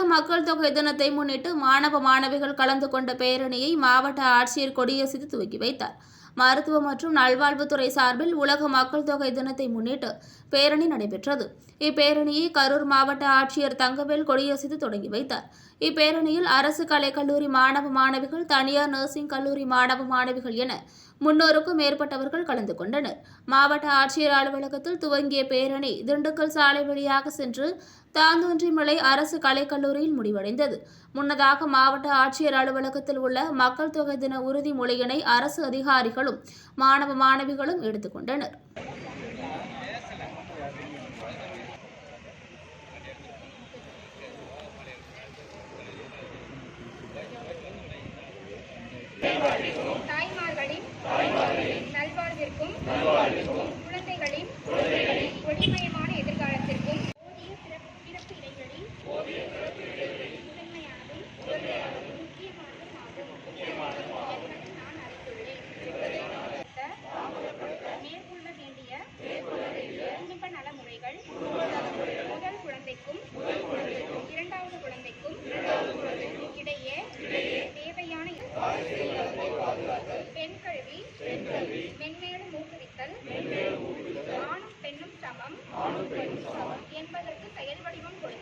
மக்கள் தொகை தினத்தை முன்னிட்டு மாணவ மாணவிகள் கலந்து கொண்ட பேரணியை மாவட்ட ஆட்சியர் கொடியசைத்து துவக்கி வைத்தார். மருத்துவ மற்றும் நல்வாழ்வுத்துறை சார்பில் உலக மக்கள் தொகை தினத்தை முன்னிட்டு பேரணி நடைபெற்றது. இப்பேரணியை கரூர் மாவட்ட ஆட்சியர் தங்கவேல் கொடியசைத்து தொடங்கி வைத்தார். இப்பேரணியில் அரசு கலைக்கல்லூரி மாணவ மாணவிகள் தனியார் நர்சிங் கல்லூரி மாணவ மாணவிகள் என முன்னூறுக்கும் மேற்பட்டவர்கள் கலந்து கொண்டனர். மாவட்ட ஆட்சியர் அலுவலகத்தில் துவங்கிய பேரணி திண்டுக்கல் சாலை வழியாக சென்று தாந்தோன்றிமலை அரசு கலைக்கல்லூரியில் முடிவடைந்தது. முன்னதாக மாவட்ட ஆட்சியர் அலுவலகத்தில் உள்ள மக்கள் தொகை தின உறுதிமொழியினை அரசு அதிகாரிகளும் மாணவ மாணவிகளும் எடுத்துக்கொண்டனர் தாய்மார்களின் நல்வாழ்விற்கும் பெண் கல்வி மென்மேலும் ஊக்குவித்தல் ஆணும் பெண்ணும் சமம் என்பதற்கு செயல் வடிவம் கொடுக்கும்